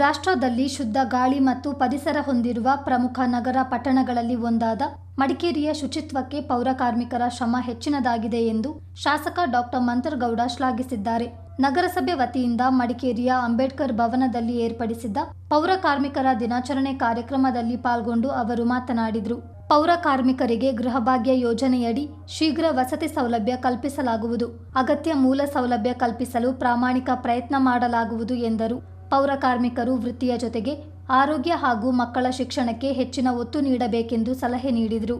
ರಾಷ್ಟ್ರದಲ್ಲಿ ಶುದ್ಧ ಗಾಳಿ ಮತ್ತು ಪರಿಸರ ಹೊಂದಿರುವ ಪ್ರಮುಖ ನಗರ ಪಟ್ಟಣಗಳಲ್ಲಿ ಒಂದಾದ ಮಡಿಕೇರಿಯ ಶುಚಿತ್ವಕ್ಕೆ ಪೌರ ಕಾರ್ಮಿಕರ ಶ್ರಮ ಹೆಚ್ಚಿನದಾಗಿದೆ ಎಂದು ಶಾಸಕ ಡಾಕ್ಟರ್ ಮಂತರ್ಗೌಡ ಶ್ಲಾಘಿಸಿದ್ದಾರೆ. ನಗರಸಭೆ ವತಿಯಿಂದ ಮಡಿಕೇರಿಯ ಅಂಬೇಡ್ಕರ್ ಭವನದಲ್ಲಿ ಏರ್ಪಡಿಸಿದ್ದ ಪೌರ ಕಾರ್ಮಿಕರ ದಿನಾಚರಣೆ ಕಾರ್ಯಕ್ರಮದಲ್ಲಿ ಪಾಲ್ಗೊಂಡು ಅವರು ಮಾತನಾಡಿದರು. ಪೌರ ಕಾರ್ಮಿಕರಿಗೆ ಗೃಹಭಾಗ್ಯ ಯೋಜನೆಯಡಿ ಶೀಘ್ರ ವಸತಿ ಸೌಲಭ್ಯ ಕಲ್ಪಿಸಲಾಗುವುದು. ಅಗತ್ಯ ಮೂಲ ಸೌಲಭ್ಯ ಕಲ್ಪಿಸಲು ಪ್ರಾಮಾಣಿಕ ಪ್ರಯತ್ನ ಮಾಡಲಾಗುವುದು ಎಂದರು. ಪೌರ ಕಾರ್ಮಿಕರು ವೃತ್ತಿಯ ಜೊತೆಗೆ ಆರೋಗ್ಯ ಹಾಗೂ ಮಕ್ಕಳ ಶಿಕ್ಷಣಕ್ಕೆ ಹೆಚ್ಚಿನ ಒತ್ತು ನೀಡಬೇಕೆಂದು ಸಲಹೆ ನೀಡಿದರು.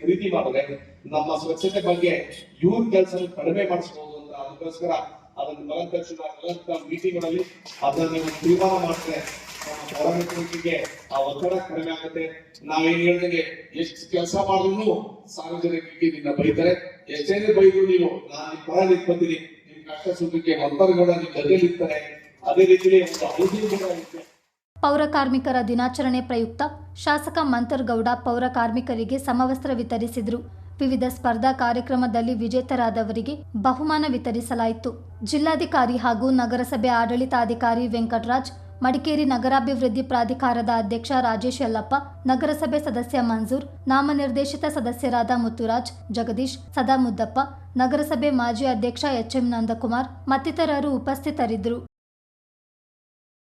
ಖರೀದಿ ಮಾಡಿದ್ರೆ ನಮ್ಮ ಸ್ವಚ್ಛತೆ ಬಗ್ಗೆ ಇವ್ರ ಕೆಲಸ ಕಡಿಮೆ ಮಾಡಿಸಬಹುದು ಅಂತ ಅದಕ್ಕೋಸ್ಕರ ಅದನ್ನ ಮೀಟಿಂಗ್ಗಳಲ್ಲಿ ಅದನ್ನ ನೀವು ತೀರ್ಮಾನ ಮಾಡಿದ್ರೆ ಕಾರ್ಮಿಕರಿಗೆ ಆ ಒತ್ತಡ ಕಡಿಮೆ ಆಗುತ್ತೆ. ನಾವೇನ್ ಹೇಳಿದಂಗೆ, ಎಷ್ಟು ಕೆಲಸ ಮಾಡಿದ್ರು ಸಾರ್ವಜನಿಕರಿಗೆ ನಿನ್ನ ಬೈತಾರೆ. ಎಷ್ಟೇ ಬೈದ್ರು ನೀವು, ನಾನು ನಿಮ್ ಪರ ನಿಂತ್ಕೊತೀನಿ. ನಿಮ್ ಕಷ್ಟ ಸುಖಕ್ಕೆ ಮಂತರ್ಗೌಡ ನಿಮ್ ಜೊತೆಲಿ ಇರ್ತಾರೆ. ಅದೇ ರೀತಿಲಿ ಒಂದು ಅವಧಿ ಕೂಡ ಇರುತ್ತೆ. ಪೌರ ಕಾರ್ಮಿಕರ ದಿನಾಚರಣೆ ಪ್ರಯುಕ್ತ ಶಾಸಕ ಮಂತರ್ಗೌಡ ಪೌರ ಕಾರ್ಮಿಕರಿಗೆ ಸಮವಸ್ತ್ರ ವಿತರಿಸಿದರು. ವಿವಿಧ ಸ್ಪರ್ಧಾ ಕಾರ್ಯಕ್ರಮದಲ್ಲಿ ವಿಜೇತರಾದವರಿಗೆ ಬಹುಮಾನ ವಿತರಿಸಲಾಯಿತು. ಜಿಲ್ಲಾಧಿಕಾರಿ ಹಾಗೂ ನಗರಸಭೆ ಆಡಳಿತಾಧಿಕಾರಿ ವೆಂಕಟರಾಜ್ ಮಡಿಕೇರಿ ನಗರಾಭಿವೃದ್ಧಿ ಪ್ರಾಧಿಕಾರದ ಅಧ್ಯಕ್ಷ ರಾಜೇಶ್ ಯಲ್ಲಪ್ಪ, ನಗರಸಭೆ ಸದಸ್ಯ ಮಂಜೂರ್, ನಾಮನಿರ್ದೇಶಿತ ಸದಸ್ಯರಾದ ಮುತ್ತುರಾಜ್, ಜಗದೀಶ್ ಸದಾ ಮುದ್ದಪ್ಪ ನಗರಸಭೆ ಮಾಜಿ ಅಧ್ಯಕ್ಷ ಎಚ್ಎಂ ನಂದಕುಮಾರ್ ಮತ್ತಿತರರು ಉಪಸ್ಥಿತರಿದ್ದರು.